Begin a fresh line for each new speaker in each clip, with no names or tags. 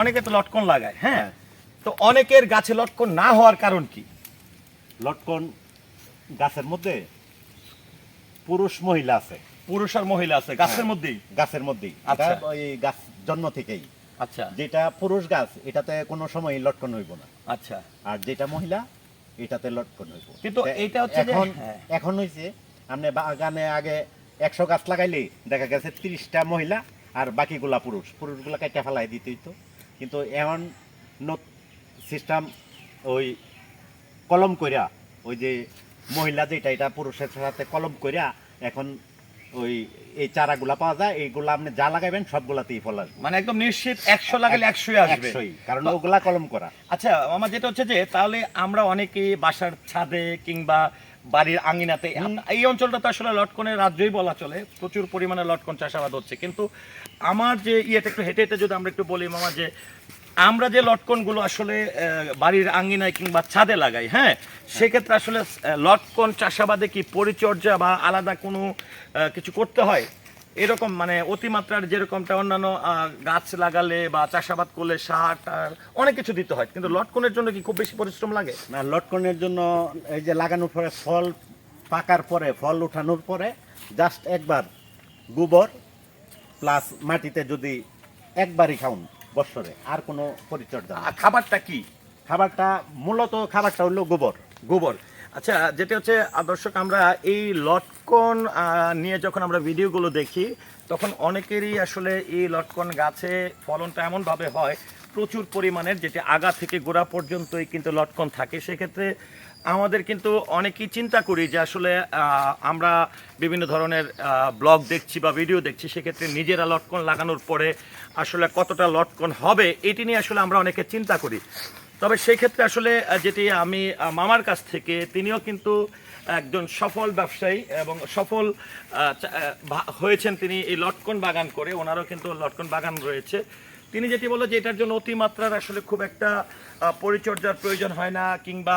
অনেকে তো লটকন লাগায় হ্যাঁ? তো অনেকের গাছে লটকন না হওয়ার কারণ কি?
লটকন গাছের মধ্যে পুরুষ মহিলা আছে।
পুরুষ আর মহিলা আছে গাছের
হ্যাঁ।
মধ্যেই?
গাছের মধ্যেই।
আচ্ছা।
এটা ওই গাছ জন্ম থেকেই।
আচ্ছা।
যেটা পুরুষ গাছ এটাতে কোনো সময় লটকন হইব না।
আচ্ছা।
আর যেটা মহিলা এটাতে লটকন হইব।
কিন্তু
তা
এইটা হচ্ছে
এখন
হ্যাঁ।
এখন হইছে আপনি বাগানে আগে একশো গাছ লাগাইলে দেখা গেছে তিরিশটা মহিলা আর বাকিগুলা পুরুষ। পুরুষগুলা কেটে ফেলাই দিতে হইতো কিন্তু এখন সিস্টেম ওই কলম করিয়া ওই যে মহিলা যেটা, এটা পুরুষের সাথে কলম করিয়া এখন ওই এই চারাগুলা পাওয়া যায় এইগুলা আপনি যা লাগাইবেন সবগুলাতেই ফল আসবে।
মানে একদম নিশ্চিত একশো লাগালে একশোই আসবে।
একশোই কারণ ওগুলা কলম করা।
আচ্ছা আমার যেটা হচ্ছে যে তাহলে আমরা অনেকে বাসার ছাদে কিংবা বাড়ির আঙিনাতে এই অঞ্চলটা তো আসলে লটকনের রাজ্যই বলা চলে প্রচুর পরিমাণে লটকন চাষাবাদ হচ্ছে। কিন্তু আমার যে ইয়েটা একটু হেঁটে হেঁটে যদি আমরা একটু বলি মামা যে আমরা যে লটকনগুলো আসলে বাড়ির আঙ্গিনায় কিংবা ছাদে লাগাই হ্যাঁ? সেক্ষেত্রে আসলে লটকন চাষাবাদে কি পরিচর্যা বা আলাদা কোনো কিছু করতে হয়? এরকম মানে অতিমাত্রার যেরকমটা অন্যান্য গাছ লাগালে বা চাষাবাদ করলে সার টার অনেক কিছু দিতে হয়, কিন্তু লটকনের জন্য কি খুব বেশি পরিশ্রম লাগে?
না, লটকনের জন্য এই যে লাগানোর পরে ফল পাকার পরে, ফল উঠানোর পরে জাস্ট একবার গোবর প্লাস মাটিতে যদি একবারই খাউন বৎসরে আর কোনো পরিচর্যা
আহ, খাবারটা কি?
খাবারটা মূলত খাবারটা হলো গোবর।
গোবর। আচ্ছা যেটা হচ্ছে আহ, দর্শক আমরা এই লটকন আহ, নিয়ে যখন আমরা ভিডিওগুলো দেখি তখন অনেকেরই আসলে এই লটকন গাছে ফলনটা এমনভাবে হয় প্রচুর পরিমাণের যেটা আগা থেকে গোড়া পর্যন্তই কিন্তু লটকন থাকে। সেক্ষেত্রে আমাদের কিন্তু অনেকেই চিন্তা করি যে আসলে আমরা বিভিন্ন ধরনের ব্লগ দেখছি বা ভিডিও দেখছি, সেক্ষেত্রে নিজেরা লটকন লাগানোর পরে আসলে কতটা লটকন হবে, এটি নিয়ে আসলে আমরা অনেকে চিন্তা করি। তবে সেই ক্ষেত্রে আসলে যেটি আমি মামার কাছ থেকে, তিনিও কিন্তু একজন সফল ব্যবসায়ী এবং সফল হয়েছেন তিনি এই লটকন বাগান করে, ওনারও কিন্তু লটকন বাগান রয়েছে। তিনি যেটি বলল যে এটার জন্য অতিমাত্রার আসলে খুব একটা পরিচর্যার প্রয়োজন হয় না, কিংবা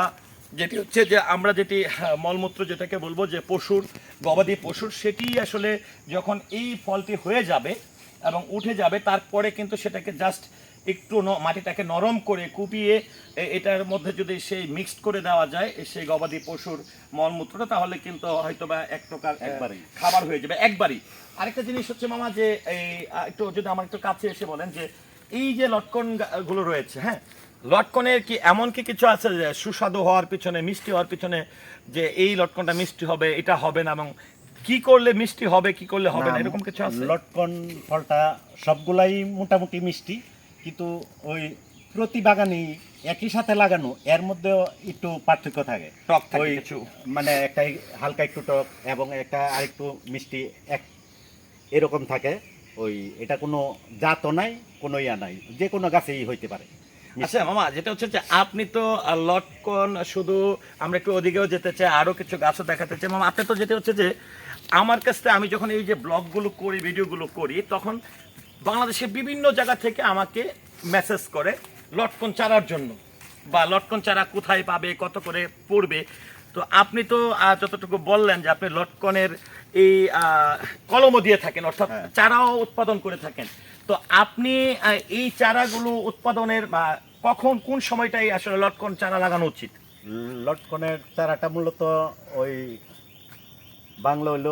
যেটি হচ্ছে যে আমরা যেটি মলমূত্র যেটাকে বলব যে পশুর গবাদি পশুর সেটি আসলে যখন এই ফলটি হয়ে যাবে এবং উঠে যাবে তারপরে কিন্তু সেটাকে জাস্ট একটু ন- মাটিটাকে নরম করে কুপিয়ে এটার মধ্যে যদি সেই মিক্সড করে দেওয়া যায় সেই গবাদি পশুর মলমূত্রটা তাহলে কিন্তু হয়তো বা এক প্রকার
একবারেই।
খাবার হয়ে যাবে একবারই আরেকটা জিনিস হচ্ছে মামা যে এই একটু যদি আমার একটু কাছে এসে বলেন যে এই যে লটকনগুলো রয়েছে হ্যাঁ লটকনের কি এমন কি কিছু আছে যে সুস্বাদু হওয়ার পিছনে মিষ্টি হওয়ার পিছনে যে এই লটকনটা মিষ্টি হবে এটা হবে না এবং কি করলে মিষ্টি হবে কি করলে হবে না এরকম কিছু আছে?
লটকন ফলটা সবগুলাই মোটামুটি মিষ্টি কিন্তু ওই প্রতি বাগানেই একই সাথে লাগানো এর মধ্যেও একটু পার্থক্য থাকে।
টক থাকে কিছু।
মানে একটা হালকা একটু টক এবং একটা আরেকটু মিষ্টি এক এরকম থাকে। ওই এটা কোনো জাতও নাই কোনো ইয়া নাই যে কোনো গাছেই হইতে পারে।
আচ্ছা মামা যেটা হচ্ছে যে আপনি তো লটকন শুধু আমরা একটু ওদিকেও যেতে চাই আরও কিছু গাছও দেখাতে চাই। মামা আপনি তো যেটা হচ্ছে যে আমার কাছ থেকে আমি যখন এই যে ব্লগগুলো করি ভিডিওগুলো করি তখন বাংলাদেশের বিভিন্ন জায়গা থেকে আমাকে মেসেজ করে লটকন চারার জন্য বা লটকন চারা কোথায় পাবে কত করে পড়বে। তো আপনি তো যতটুকু বললেন যে আপনি লটকনের এই কলমও দিয়ে থাকেন অর্থাৎ
হ্যাঁ।
চারাও উৎপাদন করে থাকেন। তো আপনি এই চারাগুলো উৎপাদনের বা কখন কোন সময়টাই আসলে লটকন চারা লাগানো উচিত?
লটকনের চারাটা মূলত ওই বাংলা হইল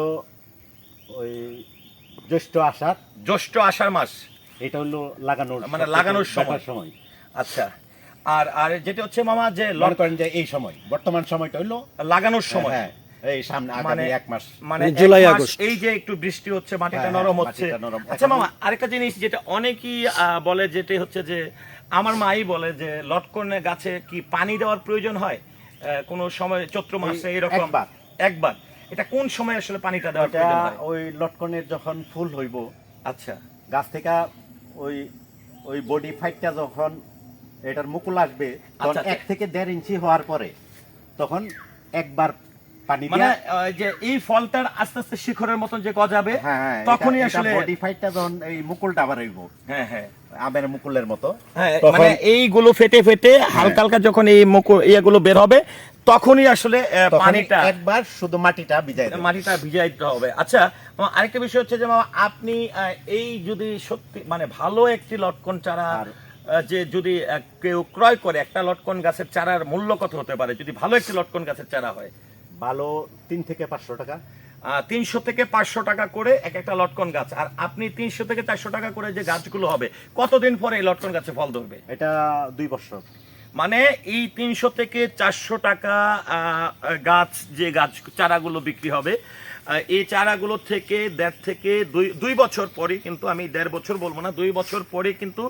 ওই জ্যৈষ্ঠ আষাঢ়।
জ্যৈষ্ঠ আষাঢ় মাস।
এটা হলো লাগানোর
মানে লাগানোর সময়।
সময়।
আচ্ছা। আর আর যেটা হচ্ছে মামা যে লট-
করেন যে এই সময় বর্তমান সময়টা হইল
লাগানোর সময়।
হ্যাঁ। এই সামনে আগামী
মানে
এক মাস।
মানে
জুলাই, আগস্ট।
এই যে একটু বৃষ্টি হচ্ছে মাটিটা
হ্যাঁ,
নরম হচ্ছে। আচ্ছা মামা আরেকটা জিনিস যেটা অনেকেই বলে যেটি হচ্ছে যে আমার মাই বলে যে লটকনে গাছে কি পানি দেওয়ার প্রয়োজন হয়? কোনো সময় চৈত্র মাসে এরকম?
একবার।
একবার। এটা কোন সময় আসলে পানিটা প্রয়োজন হয়?
ওই লটকনের যখন ফুল হইব
আচ্ছা।
গাছ থেকে ওই ওই বডি ফাইটটা যখন এটার মুকুল আসবে তখন
আচ্ছা,
এক থেকে দেড় ইঞ্চি হওয়ার পরে তখন একবার পানি
মানে যে এই ফলটার আস্তে আস্তে শিখরের মতন যে গজাবে
হ্যাঁ
তখনই আসলে
বডি ফাইটটা যখন এই মুকুলটা আবার হইব।
হ্যাঁ হ্যাঁ।
আমের মুকুলের মতো।
হ্যাঁ মানে এইগুলো ফেটে ফেটে হালকা হালকা যখন এই মুকুল ইয়েগুলো বের হবে তখনই আসলে পানিটা
একবার শুধু মাটিটা ভিজাই
মাটিটা ভিজাই দিতে হবে। আচ্ছা আরেকটা বিষয় হচ্ছে যে আপনি এই যদি সত্যি মানে ভালো একটি লটকন চারা যে যদি কেউ ক্রয় করে একটা লটকন গাছের চারার মূল্য কত হতে পারে? যদি ভালো একটি লটকন গাছের চারা হয়।
ভালো তিন থেকে পাঁচশো টাকা।
তিনশো থেকে পাঁচশো টাকা করে এক একটা লটকন গাছ। আর আপনি তিনশো থেকে চারশো টাকা করে যে গাছগুলো হবে, কতদিন পরে এই লটকন গাছে ফল ধরবে?
এটা দুই বছর।
মানে এই তিনশো থেকে চারশো টাকা গাছ যে গাছ চারাগুলো বিক্রি হবে। এই চারাগুলো থেকে দেড় থেকে দুই দুই বছর পরে কিন্তু আমি দেড় বছর বলব না দুই বছর পরে কিন্তু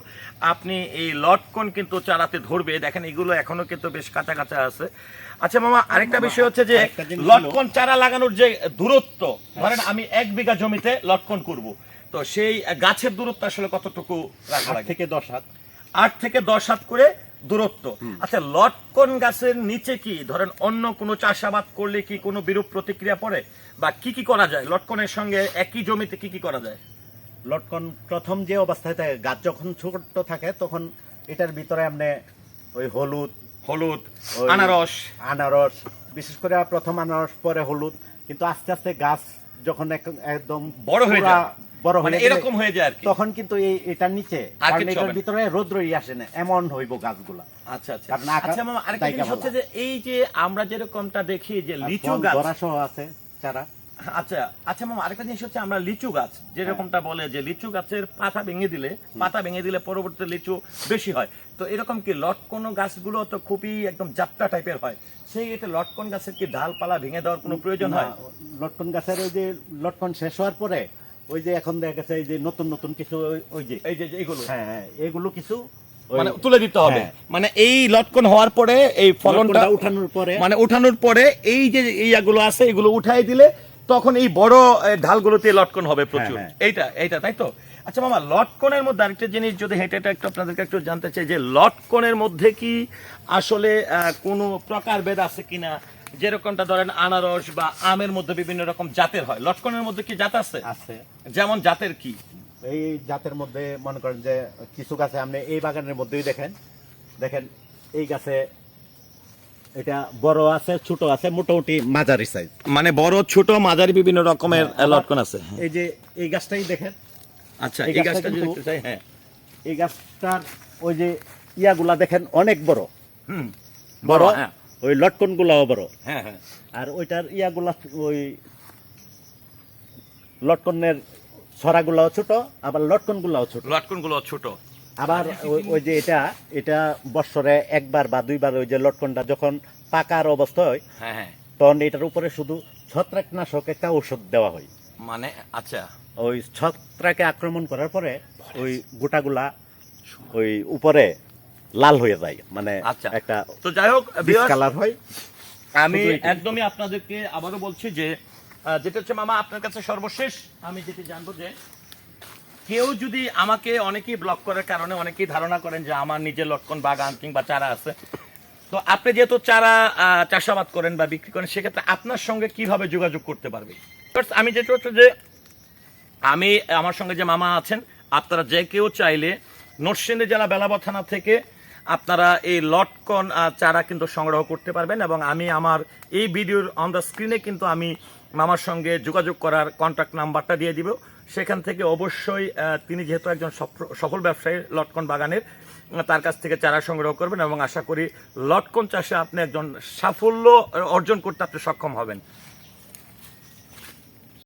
আপনি এই লটকন কিন্তু চারাতে ধরবে। দেখেন এগুলো এখনও কিন্তু বেশ কাঁচা কাঁচা আছে। আচ্ছা মামা আরেকটা বিষয় হচ্ছে যে লটকন চারা লাগানোর যে দূরত্ব ধরেন আমি এক বিঘা জমিতে লটকন করব। তো সেই গাছের দূরত্ব আসলে কতটুকু রাখা
আট থেকে দশ হাত।
আট থেকে দশ হাত করে দূরত্ব। আচ্ছা লটকন গাছের নিচে কি? ধরেন অন্য কোনো চাষাবাদ করলে কি কোনো বিরূপ প্রতিক্রিয়া পড়ে? বা কি কি করা যায়? লটকনের সঙ্গে একই জমিতে কি কি করা যায়?
লটকন প্রথম যে অবস্থায় থাকে গাছ যখন ছোট থাকে তখন এটার ভিতরে আপনি ওই হলুদ
হলুদ আনারস।
আনারস বিশেষ করে প্রথম আনারস পরে হলুদ। কিন্তু আস্তে আস্তে গাছ যখন এক- একদম
বড় হয়ে যায়।
বড়
মানে
হয়ে
এরকম হয়ে যায়
তখন কিন্তু এই এটার নিচে এটার ভিতরে রৌদ্রই আসে না এমন হইব গাছগুলা।
আচ্ছা আচ্ছা। আচ্ছা মামা আরেকটা জিনিস হচ্ছে যে এই যে আমরা যেরকমটা দেখি যে লিচু গাছ
আছে চারা।
আচ্ছা আচ্ছা মামা আরেকটা জিনিস হচ্ছে আমরা লিচু গাছ যেরকমটা বলে যে লিচু গাছের পাতা ভেঙে দিলে পাতা ভেঙে দিলে পরবর্তীতে লিচু বেশি হয়। তো এরকম কি লটকন গাছগুলো তো খুবই একদম যাত্রা টাইপের হয়? সেই ক্ষেত্রে লটকন গাছের কি ডালপালা ভেঙে দেওয়ার কোনো প্রয়োজন হয়?
লটকন গাছের ওই যে লটকন শেষ হওয়ার পরে ওই যে এখন দেখা গেছে এই যে নতুন নতুন কিছু ওই- যে
এই যে এইগুলো
হ্যাঁ হ্যাঁ এগুলো কিছু
মানে তুলে দিতে হবে।
হ্যাঁ।
মানে এই লটকন হওয়ার পরে এই ফলনটা
উঠানোর পরে
মানে উঠানোর পরে এই যে এইগুলো আছে এগুলো উঠাই দিলে তখন এই বড় ঢালগুলোতে লটকন হবে প্রচুর।
হ্যাঁ,
এইটা এইটা তাই তো? আচ্ছা মামা লটকনের মধ্যে আরেকটা জিনিস যদি হেঁটে একটু আপনাদেরকে একটু জানতে চাই যে লটকনের মধ্যে কি আসলে আহ, কোনো প্রকারভেদ আছে কিনা? যেরকমটা ধরেন আনারস বা আমের মধ্যে বিভিন্ন রকম জাতের হয়। লটকনের মধ্যে কি জাত আছে?
আছে।
যেমন জাতের কি?
এই জাতের মধ্যে মনে করেন যে কিছু গাছে আপনি এই বাগানের মধ্যেই দেখেন। দেখেন এই গাছে এটা বড় আছে ছোট আছে মোটামুটি মাঝারি সাইজ
মানে বড় ছোট মাঝারি বিভিন্ন রকমের
হ্যাঁ,
লটকন আছে।
এই যে এই গাছটাই দেখেন।
আচ্ছা
এই গাছটা
যদি চাই হ্যাঁ।
এই গাছটার ওই যে ইয়াগুলা দেখেন অনেক বড়।
হুম।
বড়
হ্যাঁ।
ওই লটকন গুলাও বড়
হ্যাঁ হ্যাঁ।
আর ওইটার ইয়াগুলা ওই লটকনের ছড়াগুলাও ছোট আবার লটকন গুলাও ছোট।
লটকনগুলো ছোট।
আবার ওই- যে এটা এটা বৎসরে একবার বা দুইবার ওই যে লটকনটা যখন পাকার অবস্থা হয়
হ্যাঁ হ্যাঁ।
তখন এটার উপরে শুধু ছত্রাকনাশক একটা ঔষধ দেওয়া হয়।
মানে আচ্ছা।
ওই ছত্রাকে আক্রমণ করার পরে ওই গোটাগুলা ওই উপরে লাল হয়ে যায় মানে
আচ্ছা।
একটা
তো যাই হোক
কালার হয়।
আমি একদমই আপনাদেরকে আবারও বলছি যে যেটা হচ্ছে মামা আপনার কাছে সর্বশেষ আমি যেটি জানব যে কেউ যদি আমাকে অনেকেই ব্লক করার কারণে অনেকেই ধারণা করেন যে আমার নিজের লটকন বাগান কিংবা চারা আছে। তো আপনি যেহেতু চারা চাষাবাদ করেন বা বিক্রি করেন সেক্ষেত্রে আপনার সঙ্গে কীভাবে যোগাযোগ করতে পারবে? আমি যেটা হচ্ছে যে আমি আমার সঙ্গে যে মামা আছেন আপনারা যে কেউ চাইলে নরসিংদী জেলা বেলাব থানা থেকে আপনারা এই লটকন চারা কিন্তু সংগ্রহ করতে পারবেন এবং আমি আমার এই ভিডিওর অন দ্য স্ক্রিনে কিন্তু আমি মামার সঙ্গে যোগাযোগ করার কন্ট্যাক্ট নাম্বারটা দিয়ে দিব। সেখান থেকে অবশ্যই তিনি যেহেতু একজন সফল- সফল ব্যবসায়ী লটকন বাগানের তার কাছ থেকে চারা সংগ্রহ করবেন এবং আশা করি লটকন চাষে আপনি একজন সাফল্য অর্জন করতে আপনি সক্ষম হবেন।